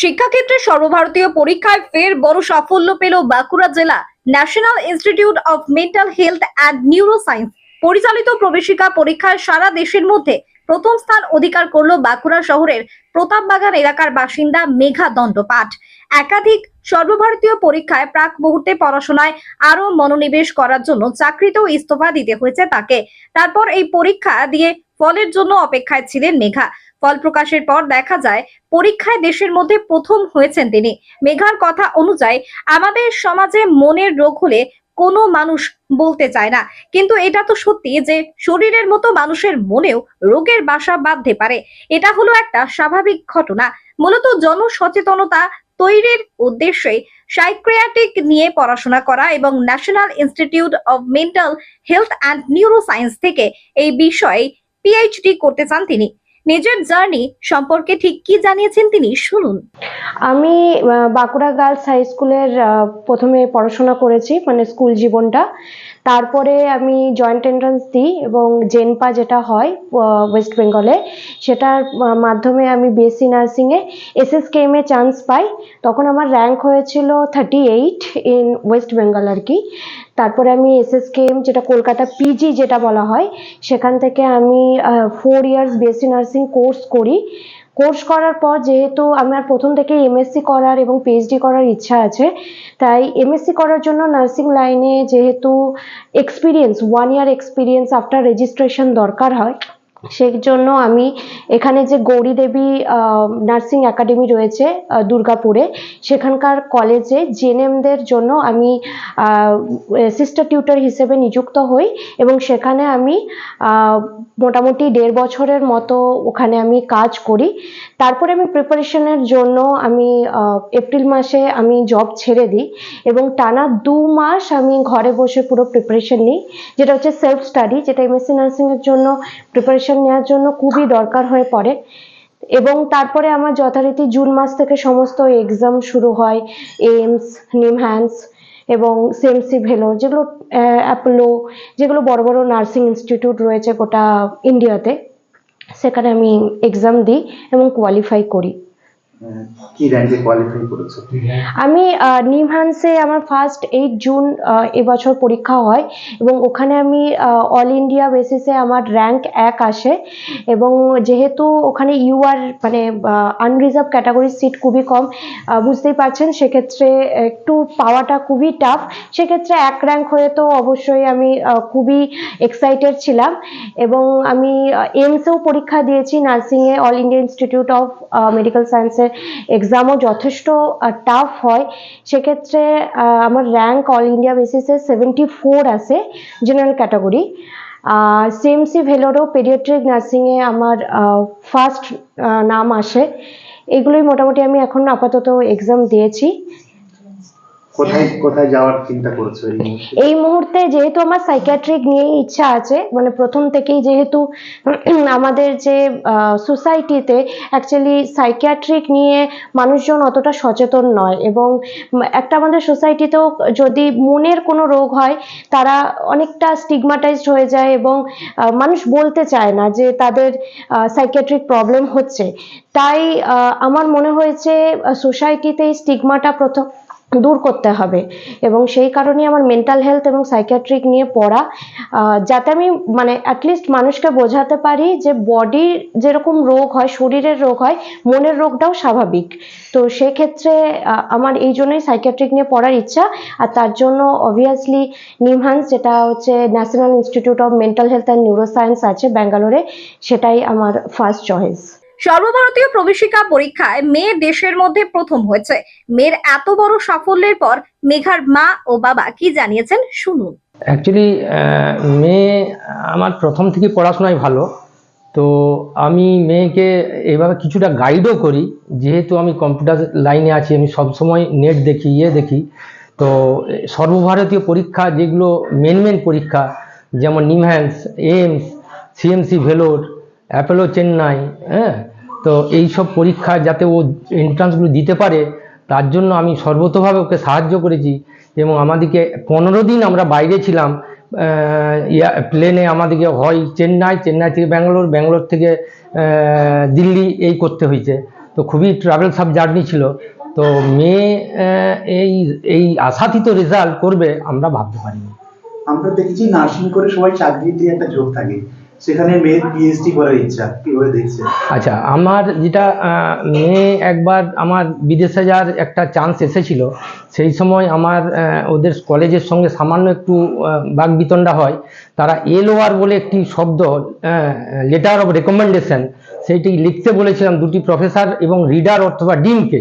শিক্ষাক্ষেত্রে সর্বভারতীয় পরীক্ষায় ফের বড় সাফল্য পেল বাঁকুড়া জেলা national institute of mental health and neuroscience পরিচালিত প্রবেশিকা পরীক্ষায় সারা দেশের মধ্যে প্রথম স্থান অধিকার করল বাঁকুড়া শহরের প্রতাপবাগান এলাকার বাসিন্দা মেঘা দণ্ডপাঠ। একাধিক সর্বভারতীয় পরীক্ষায় প্রাক মুহূর্তে পড়াশোনায় আরও মনোনিবেশ করার জন্য চাকরিতেও ইস্তফা দিতে হয়েছে তাকে। তারপর এই পরীক্ষা দিয়ে ফলের জন্য অপেক্ষায় ছিলেন মেঘা। ফল প্রকাশের পর দেখা যায়, পরীক্ষায় দেশের মধ্যে প্রথম হয়েছেন তিনি। মেঘার কথা অনুযায়ী, আমাদের সমাজে মনের রোগ হলে কোনো মানুষ বলতে চায় না। কিন্তু এটা তো সত্যি যে, শরীরের মতো মানুষের মনেও রোগের বাসা বাঁধতে পারে। এটা হলো একটা স্বাভাবিক ঘটনা। মূলত জনসচেতনতা তৈরির উদ্দেশ্যে সাইক্রিয়াটিক নিয়ে পড়াশোনা করা এবং national institute of mental health and neuroscience থেকে এই বিষয়ে পিএইচডি করতে চান তিনি। নিজের জার্নি সম্পর্কে ঠিক কি জানিয়েছেন তিনি? শুনুন। আমি বাঁকুড়া গার্লস হাই স্কুলের প্রথমে পড়াশোনা করেছি মানে স্কুল জীবনটা। তারপরে আমি জয়েন্ট এন্ট্রান্স দিই এবং জেনপা যেটা হয় ওয়েস্ট বেঙ্গলে, সেটার মাধ্যমে আমি বিএসসি নার্সিংয়ে এসএসকেএমে চান্স পাই। তখন আমার র্যাঙ্ক হয়েছিল thirty eight in West Bengal আর কি। তারপরে আমি এসএসকেএম যেটা কলকাতা পিজি যেটা বলা হয়, সেখান থেকে আমি four years BSc nursing course করি। কোর্স করার পর যেহেতু আমার প্রথম থেকে এমএসসি করার এবং পিএইচডি করার ইচ্ছা আছে, তাই এমএসসি করার জন্য নার্সিং লাইনে যেহেতু experience one year experience after registration দরকার হয় সেই জন্য আমি এখানে যে গৌরী দেবী নার্সিং একাডেমি রয়েছে দুর্গাপুরে, সেখানকার কলেজে জেএনএমদের জন্য আমি সিস্টার টিউটার হিসেবে নিযুক্ত হই এবং সেখানে আমি মোটামুটি দেড় বছরের মতো ওখানে আমি কাজ করি। তারপরে আমি প্রিপারেশনের জন্য আমি এপ্রিল মাসে আমি জব ছেড়ে দিই এবং টানা দু মাস আমি ঘরে বসে পুরো প্রিপারেশন নিই, যেটা হচ্ছে সেলফ স্টাডি যেটা এমএসসি নার্সিংয়ের জন্য প্রিপারেশন নেওয়ার জন্য খুবই দরকার হয়ে পড়ে। এবং তারপরে আমার যথারীতি জুন মাস থেকে সমস্ত এক্সাম শুরু হয় এইমস নিমহ্যান্স এবং সেমসি ভেলোর যেগুলো অ্যাপোলো যেগুলো বড় বড় নার্সিং ইনস্টিটিউট রয়েছে গোটা ইন্ডিয়াতে সেখানে আমি এক্সাম দিই এবং কোয়ালিফাই করি। কি র্যাঙ্কে কোয়ালিফাই করেছ? আমি নিমহান্সে আমার ফার্স্ট এইট জুন এবছর পরীক্ষা হয় এবং ওখানে আমি অল ইন্ডিয়া বেসিসে আমার র্যাঙ্ক এক আসে এবং যেহেতু ওখানে ইউআর মানে আনরিজার্ভ ক্যাটাগরির সিট খুবই কম বুঝতেই পারছেন সেক্ষেত্রে একটু পাওয়াটা খুবই টাফ সেক্ষেত্রে এক র্যাঙ্ক হয়ে তো অবশ্যই আমি খুবই এক্সাইটেড ছিলাম এবং আমি এমসেও পরীক্ষা দিয়েছি নার্সিংয়ে all India institute of medical সায়েন্সের এক্সামও যথেষ্ট টাফ হয়। সেক্ষেত্রে আমার র্যাঙ্ক অল ইন্ডিয়া বেসিসে সেভেন্টি ফোর আছে জেনারেল ক্যাটাগরি সিএমসি ভেলোরও পেডিয়াট্রিক নার্সিংয়ে আমার ফার্স্ট নাম আসে। এগুলোই মোটামুটি আমি এখন আপাতত এক্সাম দিয়েছি। কোথায় কোথায় যাওয়ার চিন্তা করেছ এই মুহূর্তে? এই মুহূর্তে যেহেতু আমার সাইকিয়াট্রিক নিয়ে ইচ্ছা আছে মানে প্রথম থেকেই যেহেতু আমাদের যে সোসাইটিতে অ্যাকচুয়ালি সাইকিয়াট্রিক নিয়ে মানুষজন অতটা সচেতন নয় এবং একটা আমাদের সোসাইটিতেও যদি মনের কোনো রোগ হয়, তারা অনেকটা স্টিগমাটাইজড হয়ে যায় এবং মানুষ বলতে চায় না যে তাদের সাইকিয়াট্রিক প্রবলেম হচ্ছে তাই আমার মনে হয়েছে সোসাইটিতে স্টিগমাটা প্রথম দূর করতে হবে। এবং সেই কারণেই আমার মেন্টাল হেলথ এবং সাইকিয়াট্রিক নিয়ে পড়া যাতে আমি মানে অ্যাটলিস্ট মানুষকে বোঝাতে পারি যে বডির যেরকম রোগ হয়, শরীরের রোগ হয়, মনের রোগটাও স্বাভাবিক। তো সেক্ষেত্রে আমার এই জন্যই সাইকিয়াট্রিক নিয়ে পড়ার ইচ্ছা। আর তার জন্য অবভিয়াসলি নিমহান্স, যেটা হচ্ছে national institute of mental health and neuroscience আছে, ব্যাঙ্গালোরে, সেটাই আমার ফার্স্ট চয়েস সর্বভারতীয় প্রবেশিকা পরীক্ষায় মেয়ে দেশের মধ্যে প্রথম হয়েছে। মেয়ের এত বড় সাফল্যের পর মেঘার মা ও বাবা কি জানিয়েছেন শুনুন। অ্যাকচুয়ালি মেয়ে আমার প্রথম থেকে পড়াশোনায় ভালো। তো আমি মেয়েকে এভাবে কিছুটা গাইডও করি। যেহেতু আমি কম্পিউটার লাইনে আছি, আমি সবসময় নেট দেখি ইয়ে দেখি। তো সর্বভারতীয় পরীক্ষা যেগুলো মেন মেন পরীক্ষা, যেমন NIMHANS AIIMS CMC Vellore Apollo Chennai হ্যাঁ তো এই সব পরীক্ষা যাতে ও এন্ট্রান্সগুলো দিতে পারে, তার জন্য আমি সর্বতভাবে ওকে সাহায্য করেছি এবং আমাদেরকে পনেরো দিন আমরা বাইরে ছিলাম প্লেনে আমাদেরকে হয় চেন্নাই চেন্নাই থেকে ব্যাঙ্গালোর ব্যাঙ্গালোর থেকে দিল্লি এই করতে হয়েছে। তো খুবই ট্রাভেল সাব জার্নি ছিল। তো মেয়ে এই এই আশাতীত রেজাল্ট করবে আমরা ভাবতে পারিনি। আমরা দেখেছি নার্সিং করে সবাই চাকরিতে একটা ঝোঁক থাকে। সেখানে মেয়ের পিএইচডি করার ইচ্ছা, কীভাবে দেখছেন? আচ্ছা আমার যেটা মেয়ে একবার আমার বিদেশে যাওয়ার একটা চান্স এসেছিল, সেই সময় আমার ওদের কলেজের সঙ্গে সামান্য একটু বাক বিতণ্ডা হয়। তারা এলওআর বলে একটি শব্দ লেটার অফ রেকমেন্ডেশন সেইটি লিখতে বলেছিলাম দুটি প্রফেসর এবং রিডার অথবা ডিনকে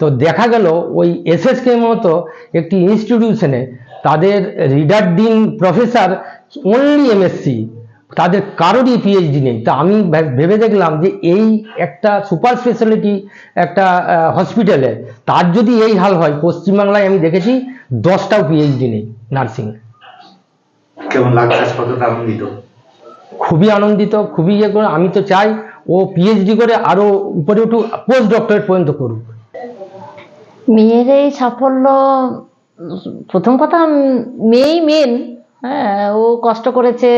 তো দেখা গেল, ওই এসএসকে মতো একটি ইনস্টিটিউশনে তাদের reader dean professor only MSc তাদের কারোরই পিএইচডি নেই। তা আমি ভেবে দেখলাম যে এই একটা সুপার স্পেশালিটি একটা হসপিটালে তার যদি এই হাল হয় পশ্চিমবাংলায় আমি দেখেছি দশটাও পিএইচডি নেই নার্সিং কেমন লাগছে? কতটা আনন্দিত? খুবই আনন্দিত খুবই ইয়ে করে আমি তো চাই ও পিএইচডি করে আরও উপরে উঠু পোস্ট ডক্টরেট পর্যন্ত করুক। মেয়ের এই সাফল্য প্রথম কথা মেয়েই মেন হ্যাঁ ও কষ্ট করেছে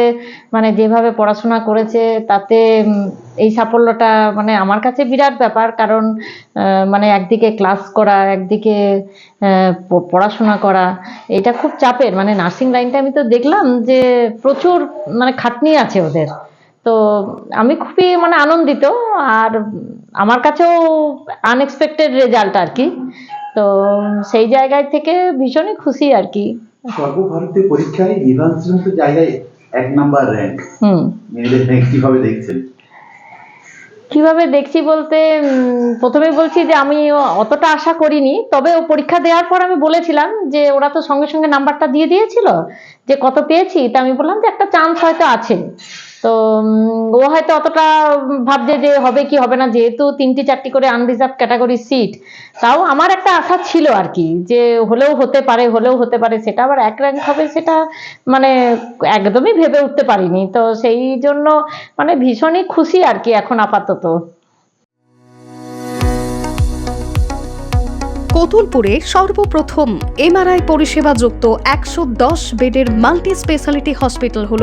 মানে যেভাবে পড়াশোনা করেছে, তাতে এই সাফল্যটা মানে আমার কাছে বিরাট ব্যাপার, কারণ মানে একদিকে ক্লাস করা, একদিকে পড়াশোনা করা, এটা খুব চাপের। মানে নার্সিং লাইনটা আমি তো দেখলাম যে প্রচুর মানে খাটনি আছে ওদের। তো আমি খুবই মানে আনন্দিত, আর আমার কাছেও আনএক্সপেক্টেড রেজাল্ট আর কি। তো সেই জায়গায় থেকে ভীষণই খুশি আর কি। সর্বভারতীয় পরীক্ষায় নির্বাচন জায়গায় এক নাম্বার র্যাঙ্ক মেয়েদের র্যাঙ্ক কীভাবে দেখছেন? কীভাবে দেখছি বলতে প্রথমে বলছি যে আমি অতটা আশা করিনি তবে ও পরীক্ষা দেওয়ার পর আমি বলেছিলাম যে ওরা তো সঙ্গে সঙ্গে নাম্বারটা দিয়ে দিয়েছিল যে কত পেয়েছি তা আমি বললাম যে একটা চান্স হয়তো আছে। তো ও হয়তো অতটা ভাবছে যে হবে কি হবে না, যেহেতু তিনটি চারটি করে আনরিজার্ভ ক্যাটাগরি সিট তাও আমার একটা আশা ছিল আর কি, যে হলেও হতে পারে, হলেও হতে পারে, সেটা আবার এক র্যাঙ্ক হবে, সেটা মানে একদমই ভেবে উঠতে পারিনি, তো সেই জন্য মানে ভীষণই খুশি আর কি এখন আপাতত। কতুলপুরে সর্বপ্রথম এমআরআই পরিষেবা যুক্ত একশো দশ বেডের মাল্টি স্পেশালিটি হসপিটাল হল